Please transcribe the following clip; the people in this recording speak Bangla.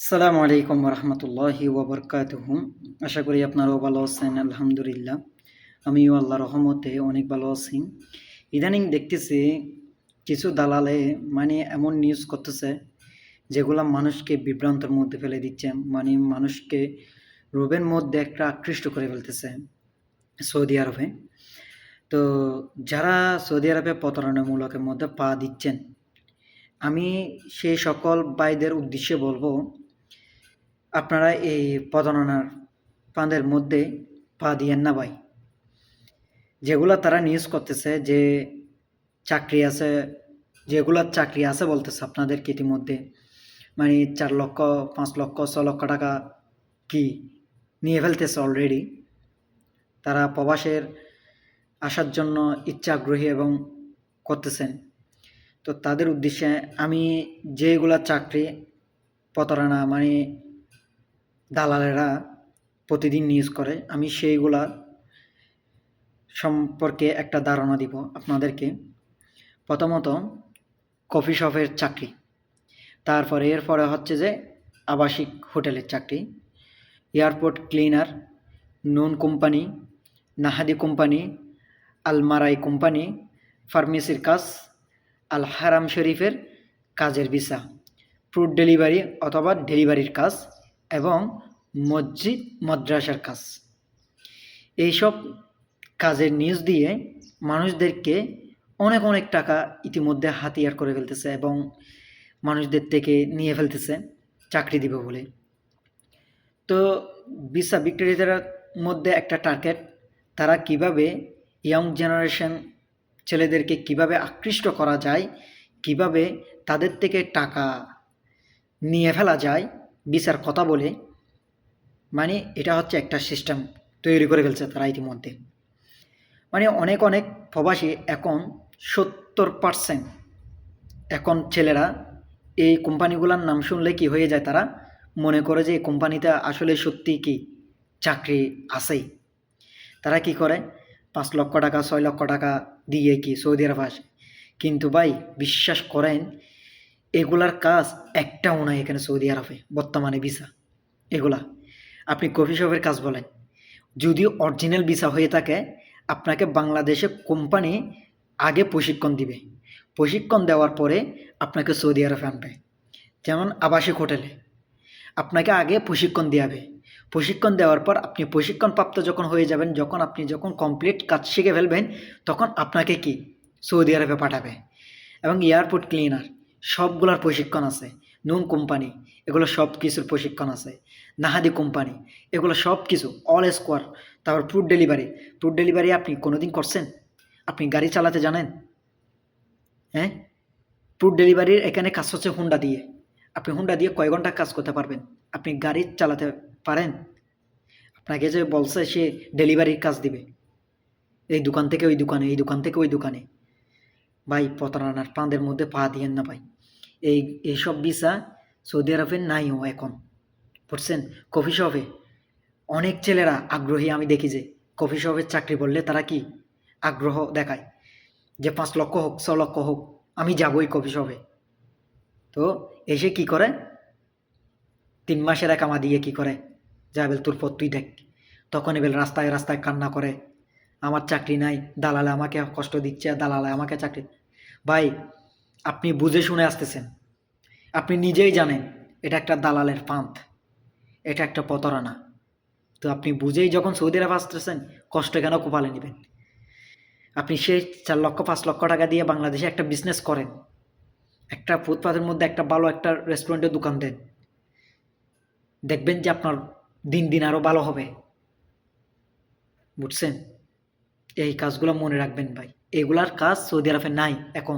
আসসালামু আলাইকুম রহমতুল্লাহি ওবরকাতুহু আশা করি আপনারাও ভালো আছেন, আলহামদুলিল্লাহ। আমিও আল্লাহ রহমতে অনেক ভালো আছি। ইদানিং দেখতেছি কিছু দালালে মানে এমন নিউজ করতেছে, যেগুলা মানুষকে বিভ্রান্তর মধ্যে ফেলে দিচ্ছে মানে মানুষকে রোগের মধ্যে একটা আকৃষ্ট করে ফেলতেছে সৌদি আরবে। তো যারা সৌদি আরবে প্রতারণামূলকের মধ্যে পা দিচ্ছেন, আমি সেই সকল ভাইদের উদ্দেশ্যে বলব আপনারা এই প্রতারণার ফাঁদের মধ্যে পা দিয়েন না ভাই। যেগুলা তারা নিউজ করতেছে যে চাকরি আছে যেগুলার চাকরি আছে বলতেছে আপনাদেরকে ইতিমধ্যে মানে চার লক্ষ, পাঁচ লক্ষ, ছ লক্ষ টাকা কি নিয়ে ফেলতেছে অলরেডি তারা প্রবাসের আসার জন্য ইচ্ছা আগ্রহী এবং করতেছেন। তো তাদের উদ্দেশ্যে আমি যেগুলা চাকরি, প্রতারণা মানে দালালেরা প্রতিদিন নিউজ করে। আমি সেইগুলা সম্পর্কে একটা ধারণা দিব আপনাদেরকে। প্রথমত কফি শপের চাকরি। তারপরে এরপরে হচ্ছে যে আবাসিক হোটেলের চাকরি। Airport cleaner Noon company Nahdi company Almarai company ফার্মেসির কাজ, আল হারাম শরীফের কাজের ভিসা ফ্রুট ডেলিভারি অথবা ডেলিভারির কাজ। এবং মসজিদ মাদ্রাসার কাজ। এইসব কাজের নিউজ দিয়ে মানুষদেরকে অনেক অনেক টাকা ইতিমধ্যে হাতিয়ার করে ফেলতেছে এবং মানুষদের থেকে নিয়ে ফেলতেছে চাকরি দিবে বলে। তো ভিসা বিক্রেতার মধ্যে একটা টার্গেট তারা কীভাবে ইয়াং জেনারেশন ছেলেদেরকে কীভাবে আকৃষ্ট করা যায়, কীভাবে তাদের থেকে টাকা নিয়ে ফেলা যায় বিচার কথা বলে মানে এটা হচ্ছে একটা সিস্টেম তৈরি করে ফেলছে তারা ইতিমধ্যে। মানে অনেক অনেক প্রবাসী এখন সত্তর পারসেন্ট এখন ছেলেরা এই কোম্পানিগুলোর নাম শুনলে কি হয়ে যায় তারা? মনে করে যে এই কোম্পানিতে আসলে সত্যি কি চাকরি আছেই। তারা কি করে? পাঁচ লক্ষ টাকা, ছয় লক্ষ টাকা দিয়ে কি সৌদি আরব আসে। কিন্তু ভাই, বিশ্বাস করেন এগুলার কাজ একটাও নাই এখানে সৌদি আরবে, বর্তমানে ভিসা। এগুলা। আপনি কফি শপের কাজ বলেন। যদিও অরিজিনাল ভিসা হয়ে থাকে, আপনাকে বাংলাদেশে কোম্পানি আগে প্রশিক্ষণ দিবে। প্রশিক্ষণ দেওয়ার পরে আপনাকে সৌদি আরবে আনবে। যেমন আবাসিক হোটেলে। আপনাকে আগে প্রশিক্ষণ দেওয়াবে। প্রশিক্ষণ দেওয়ার পর আপনি প্রশিক্ষণপ্রাপ্ত যখন হয়ে যাবেন, যখন আপনি যখন কমপ্লিট কাজ শিখে ফেলবেন, তখন আপনাকে কি? সৌদি আরবে পাঠাবে। এবং এয়ারপোর্ট ক্লিনার সবগুলোর প্রশিক্ষণ আছে। নুন কোম্পানি, এগুলো সব কিছুর প্রশিক্ষণ আছে। নাহাদি কোম্পানি, এগুলো সব কিছু অল স্কোয়ার তারপর ফুড ডেলিভারি ফুড ডেলিভারি আপনি কোনোদিন করছেন? আপনি গাড়ি চালাতে জানেন? হ্যাঁ? ফুড ডেলিভারির এখানে কাজ হচ্ছে হুন্ডা দিয়ে। আপনি হুন্ডা দিয়ে কয় ঘণ্টা কাজ করতে পারবেন? আপনি গাড়ি চালাতে পারেন? আপনাকে যে বলছে সে ডেলিভারির কাজ দিবে। এই দোকান থেকে ওই দোকানে, এই দোকান থেকে ওই দোকানে। ভাই, প্রতারণার পাঁদের মধ্যে পা দিয়েন না ভাই। এই এইসব ভিসা সৌদি আরবে নাইও এখন। বুঝছেন? কফি শপে অনেক ছেলেরা আগ্রহী, আমি দেখি যে কফি শপের চাকরি বললে তারা কি আগ্রহ দেখায়? যে পাঁচ লক্ষ হোক, ছ লক্ষ হোক, আমি যাবই কফি শপে। তো এসে কি করে? তিন মাসের একামা দিয়ে কি করে? যাবেল তোর পর তুই দেখ। তখন এবেল রাস্তায় রাস্তায় কান্না করে আমার চাকরি নাই, দালালে আমাকে কষ্ট দিচ্ছে, দালালে আমাকে চাকরি। ভাই, আপনি বুঝে শুনে আসতেছেন। আপনি নিজেই জানেন, এটা একটা দালালের পান্থ এটা একটা প্রতারণা। তো আপনি বুঝেই যখন সৌদি আরব আসতেছেন, কষ্ট কেন কোপালে নেবেন? আপনি সেই চার লক্ষ, পাঁচ লক্ষ টাকা দিয়ে বাংলাদেশে একটা বিজনেস করেন। একটা ফুটপাথের মধ্যে একটা ভালো একটা রেস্টুরেন্টের দোকান দেন। দেখবেন যে আপনার দিন দিন আরও ভালো হবে। বুঝছেন? এই কাজগুলো মনে রাখবেন ভাই। এগুলার কাজ সৌদি আরবে নাই এখন।